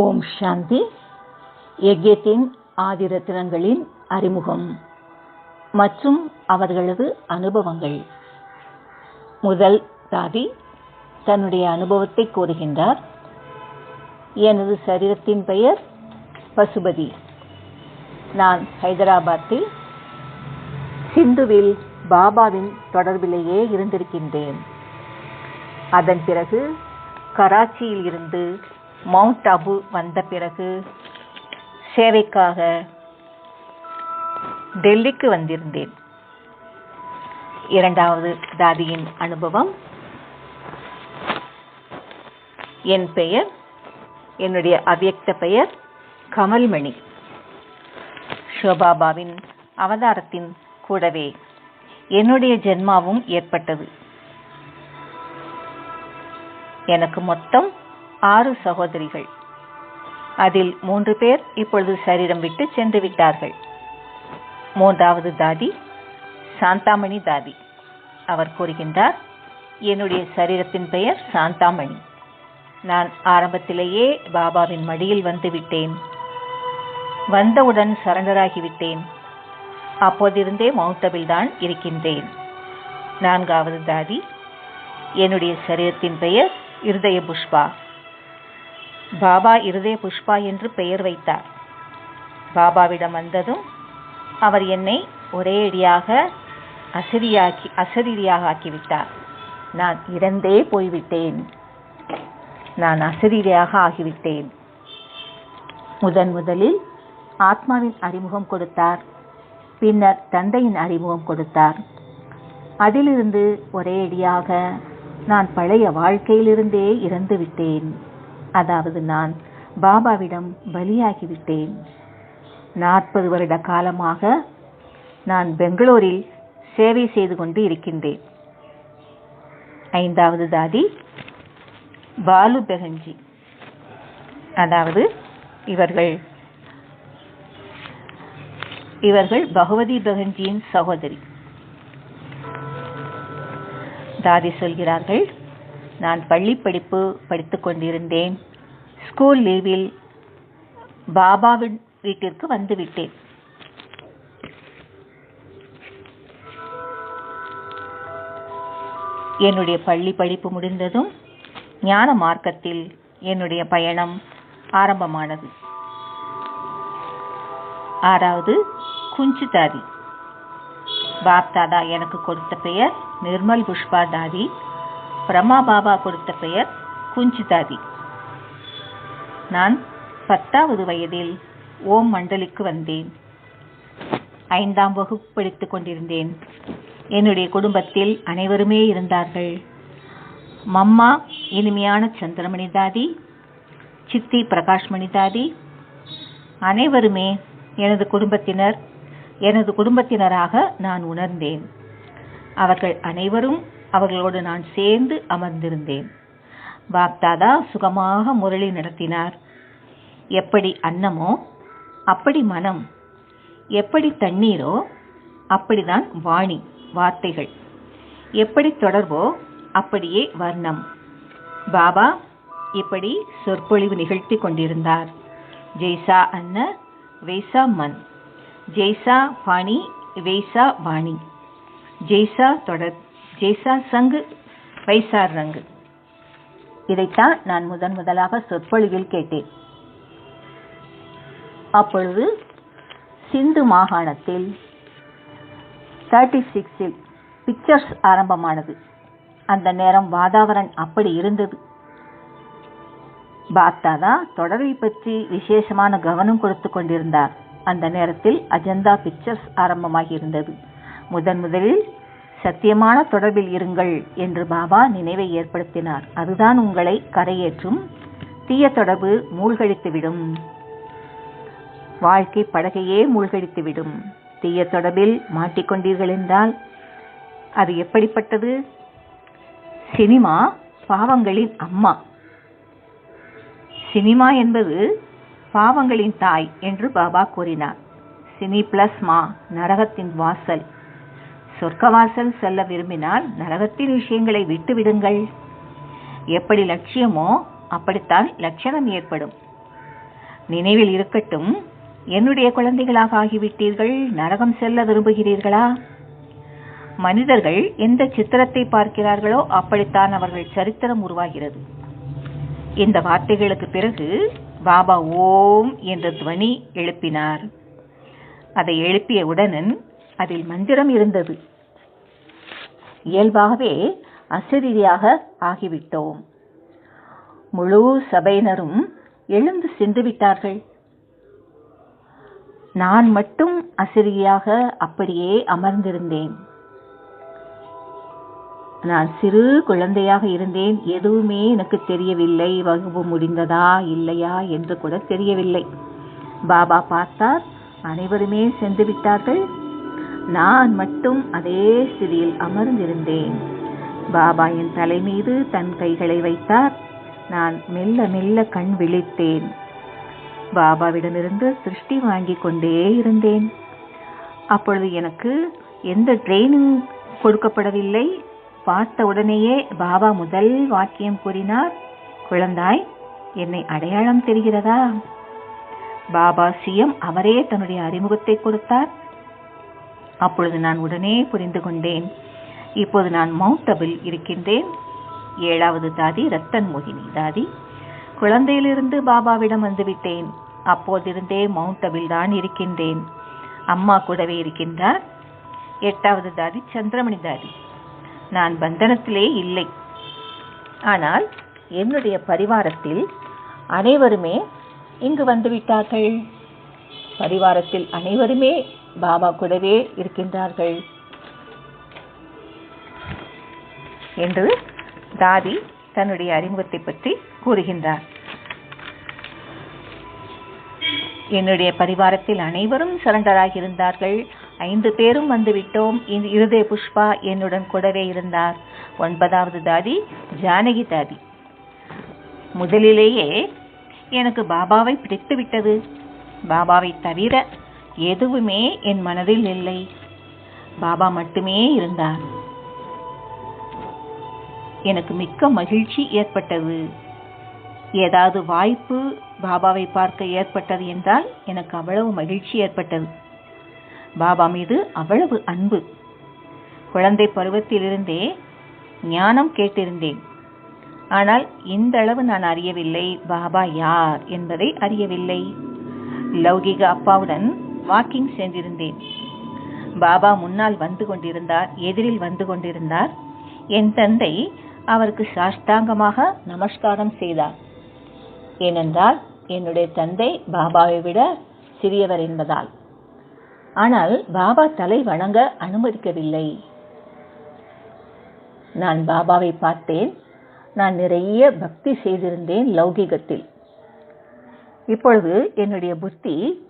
ஓம் சாந்தி. யஜ்யத்தின் ஆதிரத்தினங்களின் அறிமுகம். மற்றும் அவர்களது அனுபவங்கள். முதல் தாதி தன்னுடைய அனுபவத்தை கூறுகின்றார். எனது சரீரத்தின் பெயர் பசுபதி. நான் ஹைதராபாத்தில் சிந்துவில் பாபாவின் தொடர்பிலேயே இருந்திருக்கின்றேன். அதன் பிறகு கராச்சியில் இருந்து மவுண்ட் அபு வந்த பிறகு சேவைக்காக டெல்லிக்கு வந்திருந்தேன். இரண்டாவது தாதியின் அனுபவம். என் பெயர் என்னுடைய அவ்யக்த பெயர் கமல்மணி. ஷோபாபாவின் அவதாரத்தின் கூடவே என்னுடைய ஜென்மாவும் ஏற்பட்டது. எனக்கு மொத்தம் ஆறு சகோதரிகள். அதில் மூன்று பேர் இப்பொழுது சரீரம் விட்டு சென்று விட்டார்கள். மூன்றாவது தாதி சாந்தாமணி தாதி. அவர் கூறுகின்றார் என்னுடைய சரீரத்தின் பெயர் சாந்தாமணி. நான் ஆரம்பத்திலேயே பாபாவின் மடியில் வந்து விட்டேன். வந்தவுடன் சரண்டராகிவிட்டேன் அப்போதிருந்தே மவுண்டபில் தான் இருக்கின்றேன். நான்காவது தாதி என்னுடைய சரீரத்தின் பெயர் இருதய புஷ்பா பாபா இருதய புஷ்பா என்று பெயர் வைத்தார். பாபாவிடம் வந்ததும் அவர் என்னை ஒரே அடியாக அசதியாக்கி அசதியாக ஆக்கிவிட்டார். நான் இறந்தே போய்விட்டேன். நான் அசரீரியாக ஆகிவிட்டேன். முதன் முதலில் ஆத்மாவின் அறிமுகம் கொடுத்தார். பின்னர் தந்தையின் அறிமுகம் கொடுத்தார். அதிலிருந்து ஒரே அடியாக நான் பழைய வாழ்க்கையிலிருந்தே இறந்து விட்டேன் அதாவது நான் பாபாவிடம் பலியாகிவிட்டேன். நாற்பது வருட காலமாக நான் பெங்களூரில் சேவை செய்து கொண்டு இருக்கின்றேன். ஐந்தாவது தாதி பாலு பெகஞ்சி. அதாவது இவர்கள் இவர்கள் பகவதி பெகஞ்சியின் சகோதரி. தாதி சொல்கிறார்கள் நான் பள்ளி படிப்பு படித்துக் கொண்டிருந்தேன். ஸ்கூல் லீவில் பாபாவின் வீட்டிற்கு வந்துவிட்டேன். என்னுடைய பள்ளி படிப்பு முடிந்ததும் ஞான மார்க்கத்தில் என்னுடைய பயணம் ஆரம்பமானது. ஆறாவது குஞ்சு தாதி பாப் தாதா எனக்கு கொடுத்த பெயர் நிர்மல் புஷ்பா தாதி பிரம்மா பாபா கொடுத்த பெயர் குஞ்சிதாதி. நான் பத்தாவது வயதில் ஓம் மண்டலுக்கு வந்தேன். ஐந்தாம் வகுப்பு படித்துக் கொண்டிருந்தேன். என்னுடைய குடும்பத்தில் அனைவருமே இருந்தார்கள். மம்மா இனிமையான சந்திரமணி தாதி சித்தி பிரகாஷ்மணி தாதி அனைவருமே எனது குடும்பத்தினர் எனது குடும்பத்தினராக நான் உணர்ந்தேன். அவர்கள் அனைவரும் அவர்களோடு நான் சேர்ந்து அமர்ந்திருந்தேன். பாப்தாதா சுகமாக முரளி நடத்தினார். எப்படி அன்னமோ அப்படி மனம் எப்படி தண்ணீரோ அப்படிதான் வாணி வார்த்தைகள். எப்படி தொடர்போ அப்படியே வர்ணம். பாபா இப்படி சொற்பொழிவு நிகழ்த்தி கொண்டிருந்தார். ஜெய்சா அன்ன வைசா மன். ஜெய்சா பாணி வைசா வாணி. ஜெய்சா தொடர் ஜெய்சா சங்கு வைசார் ரங்கு. இதைத்தான் நான் முதன் முதலாக சொற்பொழிவில் கேட்டேன். அப்பொழுது சிந்து மாகாணத்தில் தேர்ட்டி சிக்ஸில் பிக்சர்ஸ் ஆரம்பமானது. அந்த நேரம் வாதாவரன் அப்படி இருந்தது. பாப்தாதா தொடரை பற்றி விசேஷமான கவனம் கொடுத்து கொண்டிருந்தார். அந்த நேரத்தில் அஜந்தா பிக்சர்ஸ் ஆரம்பமாகி இருந்தது முதன் முதலில் சத்தியமான தொடர்பில் இருங்கள் என்று பாபா நினைவை ஏற்படுத்தினார். அதுதான் உங்களை கரையேற்றும். தீய தொடர்பு மூழ்கடித்துவிடும். வாழ்க்கை படகையே மூழ்கடித்துவிடும். தீய தொடர்பில் மாட்டிக்கொண்டீர்கள் என்றால் அது எப்படிப்பட்டது? சினிமா பாவங்களின் அம்மா. சினிமா என்பது பாவங்களின் தாய் என்று பாபா கூறினார். சினி பிளஸ் மா நரகத்தின் வாசல். சொர்க்கவாசல் செல்ல விரும்பினால் நரகத்தின் விஷயங்களை விட்டுவிடுங்கள். எப்படி லட்சியமோ அப்படித்தான் லட்சணம் ஏற்படும். நினைவில் இருக்கட்டும் என்னுடைய குழந்தைகளாக ஆகிவிட்டீர்கள் நரகம் செல்ல விரும்புகிறீர்களா? மனிதர்கள் எந்த சித்திரத்தை பார்க்கிறார்களோ அப்படித்தான் அவர்கள் சரித்திரம் உருவாகிறது. இந்த வார்த்தைகளுக்கு பிறகு பாபா ஓம் என்ற துவனி எழுப்பினார். அதை எழுப்பிய உடனன் அதில் மந்திரம் இருந்தது. இயல்பாகவே அசரீரியாக ஆகிவிட்டோம். முழு சபையினரும் எழுந்து சென்று விட்டார்கள். நான் மட்டும் அசிரியாக அப்படியே அமர்ந்திருந்தேன். நான் சிறு குழந்தையாக இருந்தேன். எதுவுமே எனக்கு தெரியவில்லை. வகுப்பு முடிந்ததா இல்லையா என்று கூட தெரியவில்லை. பாபா பார்த்தார். அனைவருமே சென்று விட்டார்கள். நான் மட்டும் அதே ஸ்திதியில் அமர்ந்திருந்தேன். பாபா என் தலை மீது தன் கைகளை வைத்தார். நான் மெல்ல மெல்ல கண் விழித்தேன். பாபாவிடமிருந்து சிருஷ்டி வாங்கி கொண்டே இருந்தேன். அப்பொழுது எனக்கு எந்த ட்ரைனிங் கொடுக்கப்படவில்லை. பார்த்த உடனேயே பாபா முதல் வாக்கியம் கூறினார் குழந்தாய் என்னை அடையாளம் தெரிகிறதா? பாபா சிஎம் அவரே தன்னுடைய அறிமுகத்தை கொடுத்தார். அப்பொழுது நான் உடனே புரிந்து கொண்டேன். இப்போது நான் மவுண்ட் அபில் இருக்கின்றேன். ஏழாவது தாதி ரத்தன் மோகினி தாதி. குழந்தையிலிருந்து பாபாவிடம் வந்துவிட்டேன். அப்போதிருந்தே மவுண்ட் அபில் தான் இருக்கின்றேன். அம்மா கூடவே இருக்கின்றார். எட்டாவது தாதி சந்திரமணி தாதி. நான் பந்தனத்திலே இல்லை. ஆனால் என்னுடைய பரிவாரத்தில் அனைவருமே இங்கு வந்துவிட்டார்கள். பரிவாரத்தில் அனைவருமே பாபா கூடவே இருக்கின்றார்கள். என்று தாதி தன்னுடைய அறிமுகத்தை பற்றி கூறுகின்றார். என்னுடைய பரிவாரத்தில் அனைவரும் சரண்டராக இருந்தார்கள். ஐந்து பேரும் வந்துவிட்டோம். இருதய புஷ்பா என்னுடன் கூடவே இருந்தார். ஒன்பதாவது தாதி ஜானகி தாதி. முதலிலேயே எனக்கு பாபாவை பிடித்து விட்டது பாபாவை தவிர எதுவுமே என் மனதில் இல்லை. பாபா மட்டுமே இருந்தார். எனக்கு மிக்க மகிழ்ச்சி ஏற்பட்டது. ஏதாவது வாய்ப்பு பாபாவை பார்க்க ஏற்பட்டது என்றால் எனக்கு அவ்வளவு மகிழ்ச்சி ஏற்பட்டது. பாபா மீது அவ்வளவு அன்பு. குழந்தை பருவத்திலிருந்தே ஞானம் கேட்டிருந்தேன். ஆனால் இந்த அளவு நான் அறியவில்லை பாபா யார் என்பதை அறியவில்லை. லௌகிக அப்பாவுடன் வாக்கிங் சென்றிருந்தேன் பாபா முன்னால் வந்து கொண்டிருந்தார் எதிரில் வந்து கொண்டிருந்தார். என் தந்தை அவருக்கு சாஷ்டாங்கமாக நமஸ்காரம் செய்தார். ஏனென்றால் என்னுடைய தந்தை பாபாவை விட சிறியவர் என்பதால். ஆனால் பாபா தலை வணங்க அனுமதிக்கவில்லை. நான் பாபாவை பார்த்தேன். நான் நிறைய பக்தி செய்திருந்தேன் லௌகிகத்தில். இப்பொழுது என்னுடைய புத்தி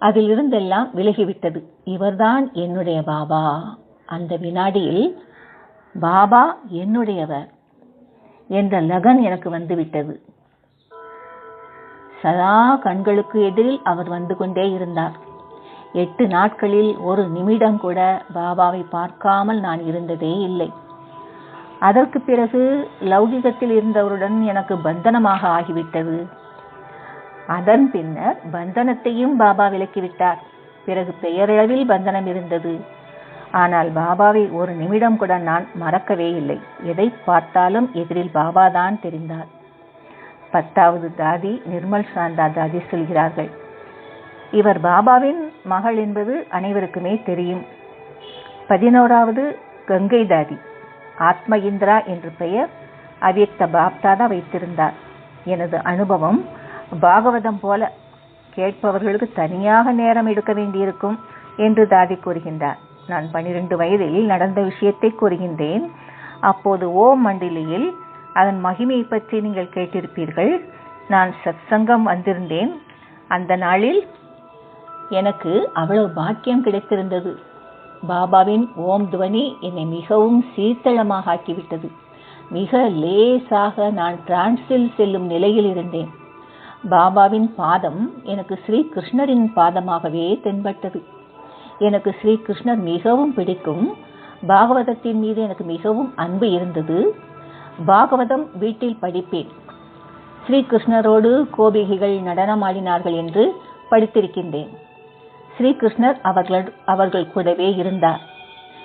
அதிலிருந்தெல்லாம் விலகிவிட்டது. இவர்தான் என்னுடைய பாபா. அந்த வினாடியில் பாபா என்னுடையவர் என்ற லகன் எனக்கு வந்துவிட்டது. சதா கண்களுக்கு எதிரில் அவர் வந்து கொண்டே இருந்தார். எட்டு நாட்களில் ஒரு நிமிடம் கூட பாபாவை பார்க்காமல் நான் இருந்ததே இல்லை. அதற்கு பிறகு லௌகிகத்தில் இருந்தவருடன் எனக்கு பந்தனமாக ஆகிவிட்டது. அதன் பின்னர் பந்தனத்தையும் பாபா விலக்கிவிட்டார். பிறகு பெயரளவில் பந்தனம் இருந்தது. ஆனால் பாபாவை ஒரு நிமிடம் கூட நான் மறக்கவே இல்லை. எதை பார்த்தாலும் எதிரில் பாபா தான் தெரிந்தார். பத்தாவது தாதி நிர்மல் சாந்தா தாதி சொல்கிறார்கள் இவர் பாபாவின் மகள் என்பது அனைவருக்குமே தெரியும். பதினோராவது கங்கை தாதி ஆத்ம இந்திரா என்று பெயர் அவ்யக்த பாப்தாதா வைத்திருந்தார். எனது அனுபவம் பாகவதம் போல கேட்பவர்களுக்கு தனியாக நேரம் எடுக்க வேண்டியிருக்கும் என்று தாதி கூறுகின்றார். நான் பனிரெண்டு வயதில் நடந்த விஷயத்தை கூறுகின்றேன். அப்போது ஓம் மண்டிலியில் அதன் மகிமையை பற்றி நீங்கள் கேட்டிருப்பீர்கள். நான் சத்சங்கம் வந்திருந்தேன். அந்த நாளில் எனக்கு அவ்வளவு பாக்கியம் கிடைத்திருந்தது. பாபாவின் ஓம் துவனி என்னை மிகவும் சீத்தளமாக ஆக்கிவிட்டது. மிக லேசாக நான் டிரான்ஸில் செல்லும் நிலையில் இருந்தேன். பாபாவின் பாதம் எனக்கு ஸ்ரீ கிருஷ்ணரின் பாதமாகவே தென்பட்டது. எனக்கு ஸ்ரீ கிருஷ்ணர் மிகவும் பிடிக்கும். பாகவதத்தின் மீது எனக்கு மிகவும் அன்பு இருந்தது. பாகவதம் வீட்டில் படிப்பேன். ஸ்ரீகிருஷ்ணரோடு கோபிகைகள் நடனமாடினார்கள் என்று படித்திருக்கின்றேன். ஸ்ரீகிருஷ்ணர் அவர்கள் அவர்கள் கூடவே இருந்தார்.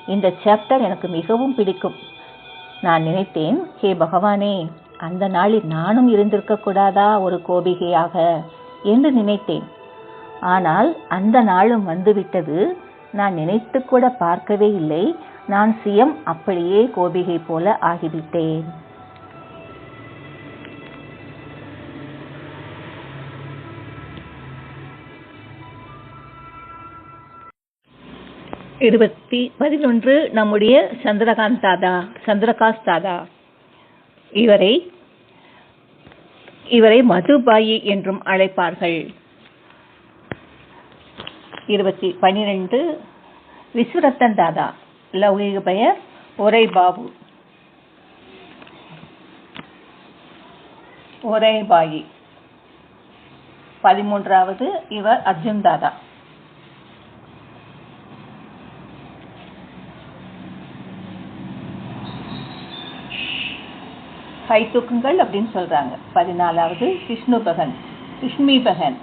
இந்த சாப்டர் எனக்கு மிகவும் பிடிக்கும். நான் நினைத்தேன் ஹே பகவானே அந்த நாளில் நானும் இருந்திருக்க கூடாதா ஒரு கோபிகையாக என்று நினைத்தேன். ஆனால் அந்த நாளும் வந்துவிட்டது. நான் நினைத்து கூட பார்க்கவே இல்லை. நான் சியம் அப்படியே கோபிகை போல ஆகிவிட்டேன். இருபத்தி பதினொன்று நம்முடைய சந்திரகாந்த் தாதா சந்திரகாந்த் தாதா இவரை இவரை மதுபாயி என்றும் அழைப்பார்கள். இருபத்தி பனிரெண்டு. விஸ்வரத்தன் தாதா. லௌகிக பெயர் ஒரே பாபு ஒரே பாயி பதிமூன்றாவது இவர் அர்ஜுன் தாதா. கை தூக்குங்கள் அப்படின்னு சொல்றாங்க. பதினாலாவது விஷ்ணு பகன் விஷ்மி பகன்.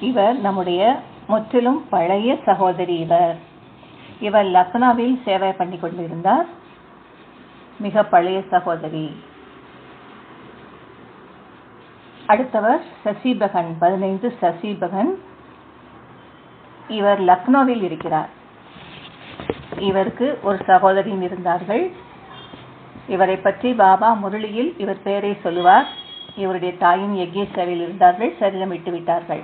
இவர் நம்முடைய முற்றிலும் பழைய சகோதரி இவர். இவர் லக்னாவில் சேவை பண்ணி கொண்டிருந்தார். மிக பழைய சகோதரி. அடுத்தவர் சசிபகன் பதினைந்து சசிபகன் இவர் லக்னோவில் இருக்கிறார். இவருக்கு ஒரு சகோதரியும் இருந்தார்கள். இவரை பற்றி பாபா முரளியில் இவர் பெயரை சொல்லுவார். இவருடைய தாயும் யக்ஞேஸ்வரில் இருந்தார்கள். சரீரம் விட்டு விட்டார்கள்.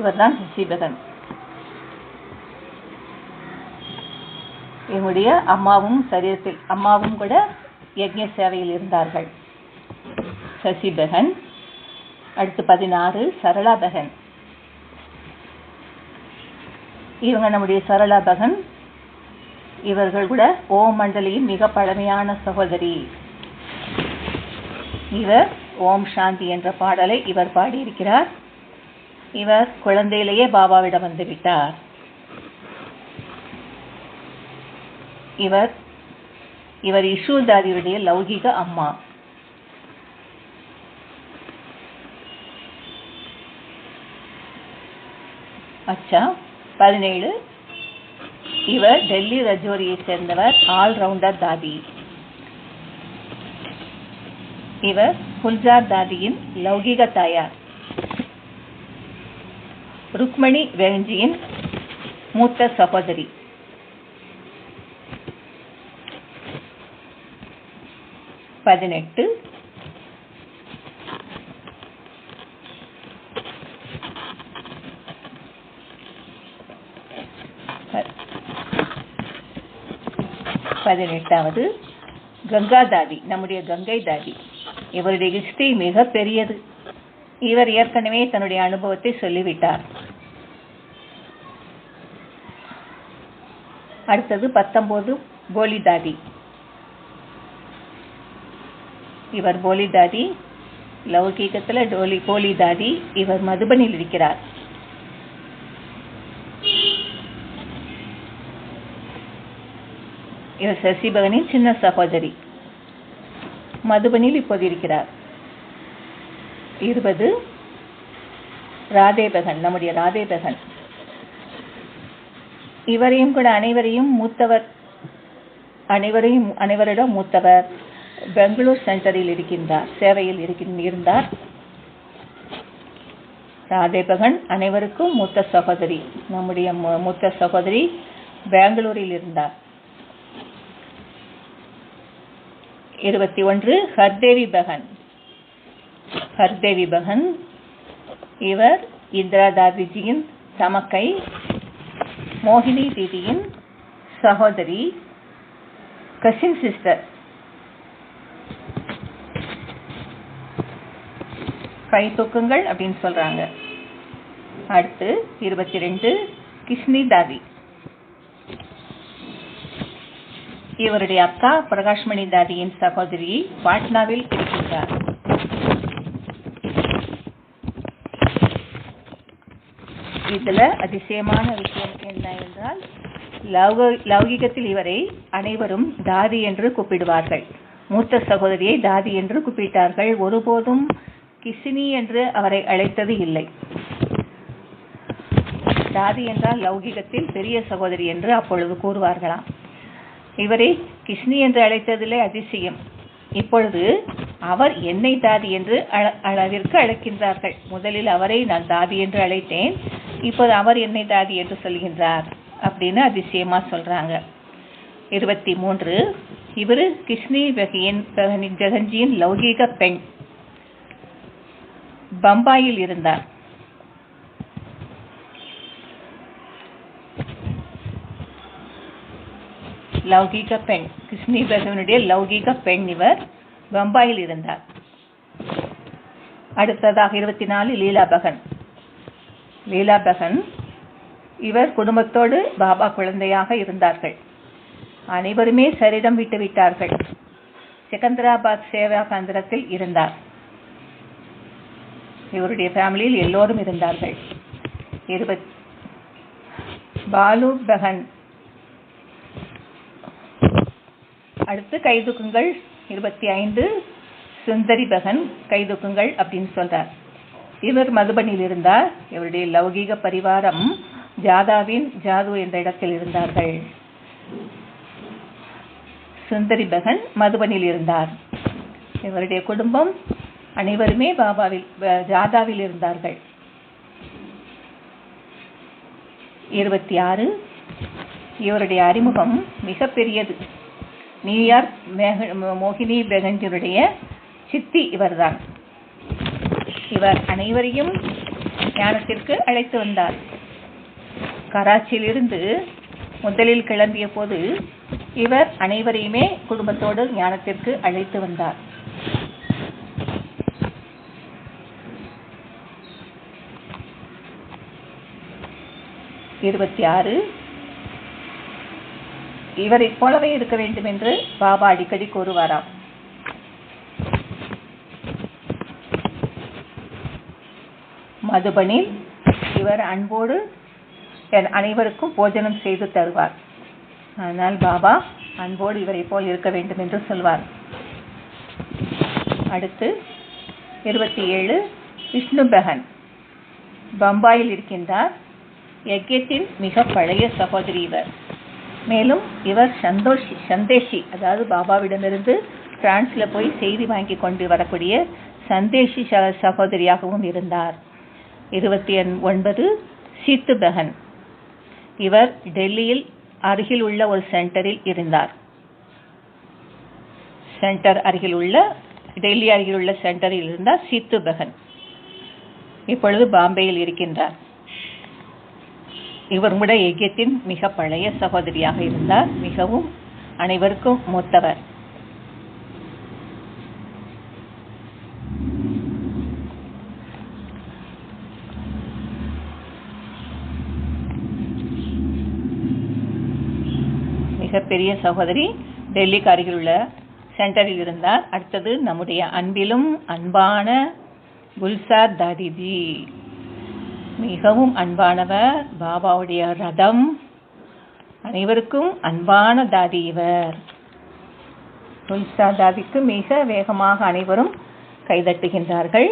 இவர்தான் சசிபகன் இவருடைய அம்மாவும் சரீரத்தில் அம்மாவும் கூட யக்ஞ சேவையில் இருந்தார்கள். சசிபகன் அடுத்து பதினாறு சரளா பகன். இவங்க நம்முடைய சரளா பகன். இவர்கள் கூட ஓம் மண்டலியின் மிக பழமையான சகோதரி. இவர் ஓம் சாந்தி என்ற பாடலை இவர் பாடியிருக்கிறார். இவர் குழந்தையிலேயே பாபாவிடம் வந்து விட்டார். இவர் இவர் இஷூதாரியுடைய லௌகிக அம்மா. அச்சா பதினேழு இவர் டெல்லி ரஜோரியை சேர்ந்தவர் ஆல்ரவுண்டர் தாதி. இவர் குல்ஜார் தாதியின் லௌகிக தாயார். ருக்மணி வேஞ்சியின் மூத்த சகோதரி. பதினெட்டு பதினெட்டாவது கங்கா தாதி நம்முடைய கங்கை தாதி. இவருடைய ஹிஸ்டரி மிக பெரியது இவர் ஏற்கனவே தன்னுடைய அனுபவத்தை சொல்லிவிட்டார். அடுத்தது பத்தொன்பது போலி தாதி. இவர் போலி தாதி டோலி போலி தாதி இவர் மதுபனில் இருக்கிறார். இவர் சசிபகனின் சின்ன சகோதரி. மதுபனில் இப்போது இருக்கிறார். இருபது ராதேபகன் நம்முடைய ராதேபகன். இவரையும் கூட அனைவரையும் மூத்தவர் அனைவரையும் அனைவரிடம் மூத்தவர் பெங்களூர் சென்டரில் இருக்கின்றார் சேவையில் இருக்கின் இருந்தார். ராதேபகன் அனைவருக்கும் மூத்த சகோதரி நம்முடைய மூத்த சகோதரி பெங்களூரில் இருந்தார். இருபத்தி ஒன்று ஹர்தேவி பகன். ஹர்தேவி பகன் இவர் இந்திரா தாதிஜியின் தமக்கை மோகினி தீதியின் சகோதரி கசின் சிஸ்டர் கை தூக்குங்கள் அப்படின்னு சொல்றாங்க. அடுத்து இருபத்தி ரெண்டு கிஷ்னி தாதி. இவருடைய அக்கா பிரகாஷ்மணி தாதியின் சகோதரி பாட்னாவில் இருக்கின்றார். இதுல அதிசயமான விஷயம் என்ன என்றால் லௌக- லௌகிகத்தில் இவரை அனைவரும் தாதி என்று கூப்பிடுவார்கள். மூத்த சகோதரியை தாதி என்று கூப்பிட்டார்கள். ஒருபோதும் கிசினி என்று அவரை அழைத்தது இல்லை. தாதி என்றால் லௌகிகத்தில் பெரிய சகோதரி என்று அப்பொழுது கூறுவார்களாம். இவரை கிஷ்ணி என்று அழைத்ததிலே அதிசயம். இப்பொழுது அவர் என்னை தாதி என்று அளவிற்கு அழைக்கின்றார்கள். முதலில் அவரை நான் தாதி என்று அழைத்தேன். இப்போது அவர் என்னை தாதி என்று சொல்கின்றார் அப்படின்னு அதிசயமா சொல்றாங்க. இருபத்தி மூன்று இவர் கிருஷ்ணி வகையின் பகனி- ஜெகன்ஜியின் லௌகீக பெண். பம்பாயில் இருந்தார். லௌகீக பெண். கிருஷ்ணி பிரசவனுடைய லௌகீக பெண் இவர் பம்பாயில் இருந்தார். அடுத்ததாக இருபத்தி நாலு லீலா பகன். லீலா பகன் இவர் குடும்பத்தோடு பாபா குழந்தையாக இருந்தார்கள். அனைவருமே சரிடம் விட்டு விட்டார்கள். செகந்திராபாத் சேவா கேந்திரத்தில் இருந்தார். இவருடைய ஃபேமிலியில் எல்லோரும் இருந்தார்கள். இருபத் பாலு பகன் அடுத்து கைதுக்குங்கள் இருபத்தி ஐந்து சுந்தரி பகன் கைதுக்குங்கள் அப்படின்னு சொல்றார். இவர் மதுபனில் இருந்தார். இவருடைய லௌகீக பரிவாரம் ஜாதாவின் ஜாது என்ற இடத்தில் இருந்தார்கள். சுந்தரி பகன் மதுபனில் இருந்தார். இவருடைய குடும்பம் அனைவருமே பாபாவில் ஜாதாவில் இருந்தார்கள். இருபத்தி ஆறு இவருடைய அறிமுகம் மிக பெரியது நியூயார்க் மேக- மோகினி பெகஞ்சருடைய சித்தி இவர்தான். இவர் அனைவரையும் ஞானத்திற்கு அழைத்து வந்தார். கராச்சியிலிருந்து முதலில் கிளம்பிய போது இவர் அனைவரையுமே குடும்பத்தோடு ஞானத்திற்கு அழைத்து வந்தார். இருபத்தி ஆறு இவரைப் போலவே இருக்க வேண்டும் என்று பாபா அடிக்கடி கூறுவாராம். மதுபனில் இவர் அன்போடு என் அனைவருக்கும் போஜனம் செய்து தருவார். ஆனால் பாபா அன்போடு இவரைப் போல் இருக்க வேண்டும் என்று சொல்வார். அடுத்து இருபத்தி ஏழு விஷ்ணு பெஹன் பம்பாயில் இருக்கின்றார். யஜ்யத்தின் மிக பழைய சகோதரி இவர். மேலும் இவர் சந்தோஷி சந்தேஷி அதாவது பாபாவிடமிருந்து பிரான்ஸ்ல போய் செய்தி வாங்கி கொண்டு வரக்கூடிய சந்தேஷி ச- சகோதரியாகவும் இருந்தார். இருபத்தி ஒன்பது சீத்து பெஹன் இவர் டெல்லியில் அருகில் உள்ள ஒரு சென்டரில் இருந்தார். சென்டர் அருகில் உள்ள டெல்லி அருகில் உள்ள சென்டரில் இருந்தார் சீத்து பெஹன் இப்பொழுது பாம்பேயில் இருக்கின்றார். இவர் கூட எகியத்தின் மிக பழைய சகோதரியாக இருந்தார். மிகவும் அனைவருக்கும் மூத்தவர். மிகப்பெரிய சகோதரி டெல்லிக்கு அருகில் உள்ள சென்டரில் இருந்தார். அடுத்தது நம்முடைய அன்பிலும் அன்பான குல்சார் தாதிஜி. மிகவும் அன்பானவர் பாபாவுடைய ரதம். அனைவருக்கும் அன்பான தாதி இவர். குல்சார் தாதிக்கு மிக வேகமாக அனைவரும் கைதட்டுகின்றார்கள்.